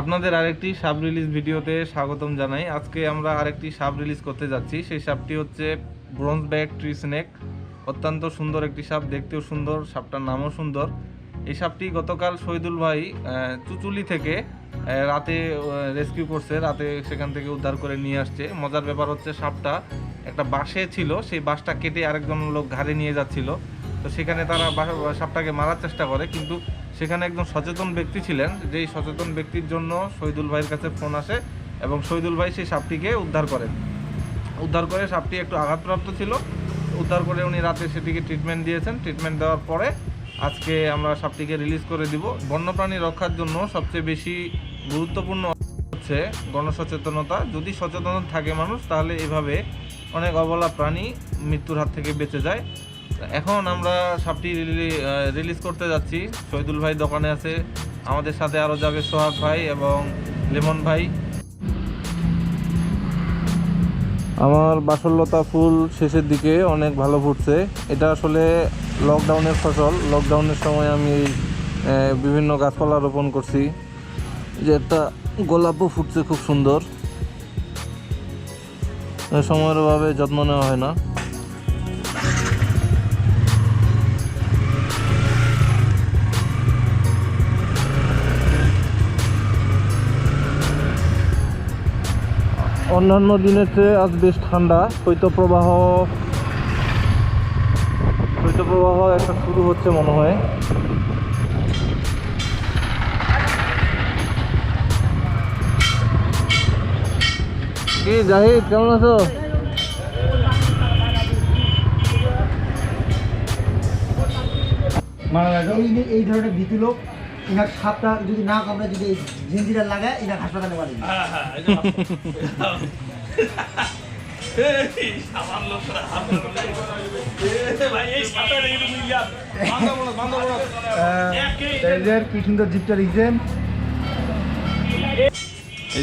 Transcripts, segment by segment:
আপনাদের আরেকটি sub release ভিডিওতে স্বাগতম জানাই। আজকে আমরা আরেকটি সাব রিলিজ করতে যাচ্ছি। সেই সাপটি হচ্ছে ব্রোঞ্জ ব্যাগ ট্রি স্নেক অত্যন্ত সুন্দর একটি সাপ, দেখতেও সুন্দর, সাপটার নামও সুন্দর। এই সাপটি গতকাল শহীদুল ভাই চুচুলি থেকে রাতে রেস্কিউ করছে। রাতে সেখান থেকে উদ্ধার করে নিয়ে আসছে। মজার ব্যাপার হচ্ছে সাপটা একটা বাসে ছিল। সেই বাসটা কেটে আরেকজন লোক ঘাড়ে নিয়ে যাচ্ছিল। তো সেখানে তারা সাপটাকে মারার চেষ্টা করে। কিন্তু সেখানে একজন সচেতন ব্যক্তি ছিলেন, যেই সচেতন ব্যক্তির জন্য শহীদুল ভাইয়ের কাছে ফোন আসে এবং শহীদুল ভাই সেই সাপটিকে উদ্ধার করেন। উদ্ধার করে সাপটি একটু আঘাতপ্রাপ্ত ছিল। উদ্ধার করে উনি রাতে সেটিকে ট্রিটমেন্ট দিয়েছেন। ট্রিটমেন্ট দেওয়ার পরে আজকে আমরা সাপটিকে রিলিজ করে দিব। বন্যপ্রাণী রক্ষার জন্য সবচেয়ে বেশি গুরুত্বপূর্ণ হচ্ছে গণসচেতনতা। যদি সচেতন থাকে মানুষ, তাহলে এভাবে অনেক অবলা প্রাণী মৃত্যুর হাত থেকে বেঁচে যায়। এখন আমরা সাপটি রিলিজ করতে যাচ্ছি। শহীদুল ভাই দোকানে আছে। আমাদের সাথে আরও যাবে সোহাগ ভাই এবং লেমন ভাই। আমার বাসল্যতা ফুল শেষের দিকে অনেক ভালো ফুটছে। এটা আসলে লকডাউনের ফসল। লকডাউনের সময় আমি বিভিন্ন গাছপালা রোপণ করছি। যে একটা গোলাপও ফুটছে খুব সুন্দর। সময়ের অভাবে যত্ন নেওয়া হয় না। অন্যান্য দিনের চেয়ে আজ বেশ ঠান্ডা। শৈত্যপ্রবাহ শৈত্যপ্রবাহ একটা শুরু হচ্ছে মনে হয়। কি, জাহিদ, কেমন আছো? এই ধরনের ভীতু লোক ইনার সাপটা যদি না কামড়ে যদি এই জিঞ্জিরা লাগায় ইনার হাসপাতালে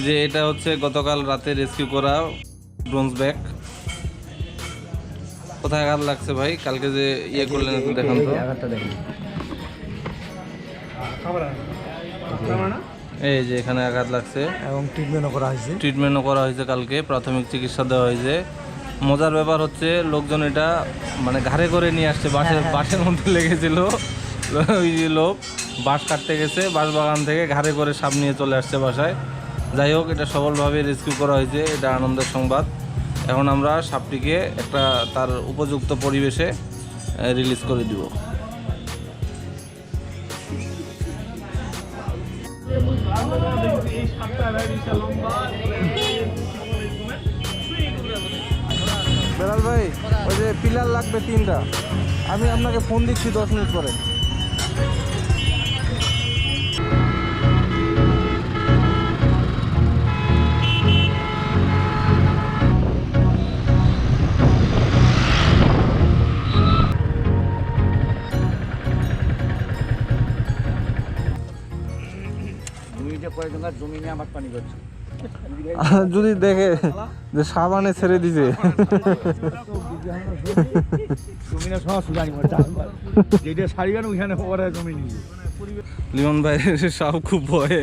যে এটা হচ্ছে গতকাল রাতে রেস্কিউ করা ব্রোঞ্জ ব্যাগ। কোথায় আঘাত লাগছে ভাই? কালকে যে ইয়ে করলেন দেখান তো। আঘাতটা দেখেন। এই যে এখানে আঘাত লাগছে। এবং ট্রিটমেন্টও করা হয়েছে। ট্রিটমেন্টও করা হয়েছে কালকে প্রাথমিক চিকিৎসা দেওয়া হয়েছে। মজার ব্যাপার হচ্ছে লোকজন এটা মানে ঘাড়ে করে নিয়ে আসছে বাসের বাসের মধ্যে লেগেছিল। ওই যে লোক বাঁশ কাটতে গেছে বাঁশ বাগান থেকে ঘাড়ে করে সাপ নিয়ে চলে আসছে বাসায়। যাই হোক এটা সফলভাবে রেস্কিউ করা হয়েছে এটা আনন্দের সংবাদ। এখন আমরা সাপটিকে একটা তার উপযুক্ত পরিবেশে রিলিজ করে দিব। বেলাল ভাই ওই যে পিলার লাগবে তিনটা। আমি আপনাকে ফোন দিচ্ছি দশ মিনিট পরে। জমিটা জমি নিয়ে আমার পানি করছে যদি দেখে যে সাবানে ছেড়ে দিছে। সব লিমন ভাই সাপ খুব ভয়ে।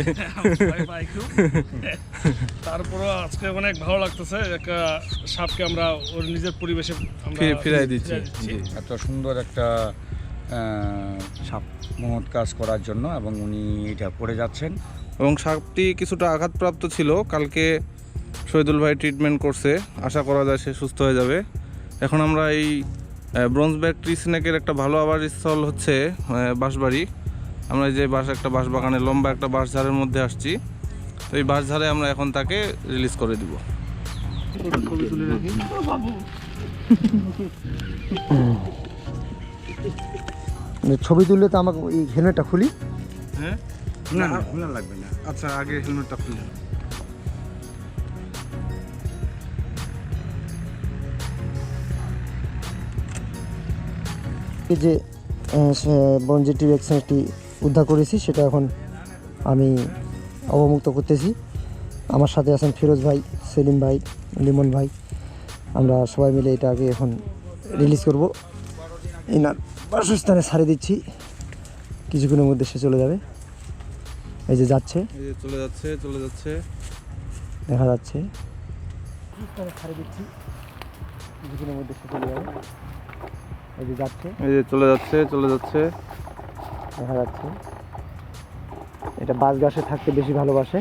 তারপরও আজকে অনেক ভালো লাগতেছে একটা সাপকে আমরা ওর নিজের পরিবেশে ফিরে- ফিরাই দিচ্ছি। এত সুন্দর একটা সাপ মহৎ কাজ করার জন্য এবং উনি এটা করে যাচ্ছেন। এবং সাপটি কিছুটা আঘাতপ্রাপ্ত ছিল। কালকে শহীদুল ভাই ট্রিটমেন্ট করছে। আশা করা যায় সে সুস্থ হয়ে যাবে। এখন আমরা এই ব্রোঞ্জ ব্যাগ ট্রি স্নেকের একটা ভালো আবার স্থল হচ্ছে বাঁশবাড়ি। আমরা যে বাঁশ একটা বাঁশ বাগানে লম্বা একটা বাঁশঝাড়ের মধ্যে আসছি। তো এই বাঁশঝাড়ে আমরা এখন তাকে রিলিজ করে দিব। ছবি তুললে তো আমাকে এই হেলমেটটা খুলি। হ্যাঁ? না না। খোলা লাগবে না। আচ্ছা আগে হেলমেটটা খুলে এই যে বনজেটি ভ্যাকসিনটি উদ্ধার করেছি সেটা এখন আমি অবমুক্ত করতেছি। আমার সাথে আছেন ফিরোজ ভাই সেলিম ভাই লিমন ভাই। আমরা সবাই মিলে এটাকে এখন রিলিজ করব। এনার বাসস্থানে ছাড়ে দিচ্ছি। কিছুক্ষণের মধ্যে সে চলে যাবে। এই যে যাচ্ছে। এই যে চলে যাচ্ছে চলে যাচ্ছে। দেখা যাচ্ছে। ছাড়ে দিচ্ছি। কিছুক্ষণের মধ্যে চলে যাবে এই যে যাচ্ছে। এই যে চলে যাচ্ছে চলে যাচ্ছে। দেখা যাচ্ছে। এটা বাস গাছে থাকতে বেশি ভালোবাসে।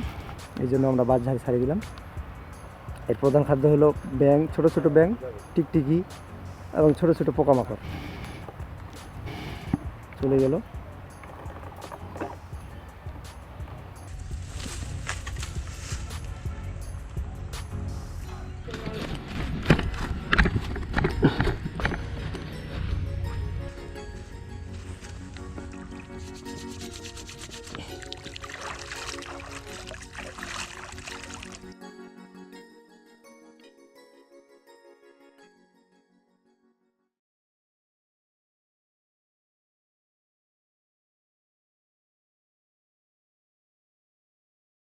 এই জন্য আমরা বাস ঝাড়ি ছাড়িয়ে দিলাম। এর প্রধান খাদ্য হলো ব্যাং ছোট ছোট ব্যাং টিকটিকি এবং ছোট ছোট পোকামাকড়। চলে গেল।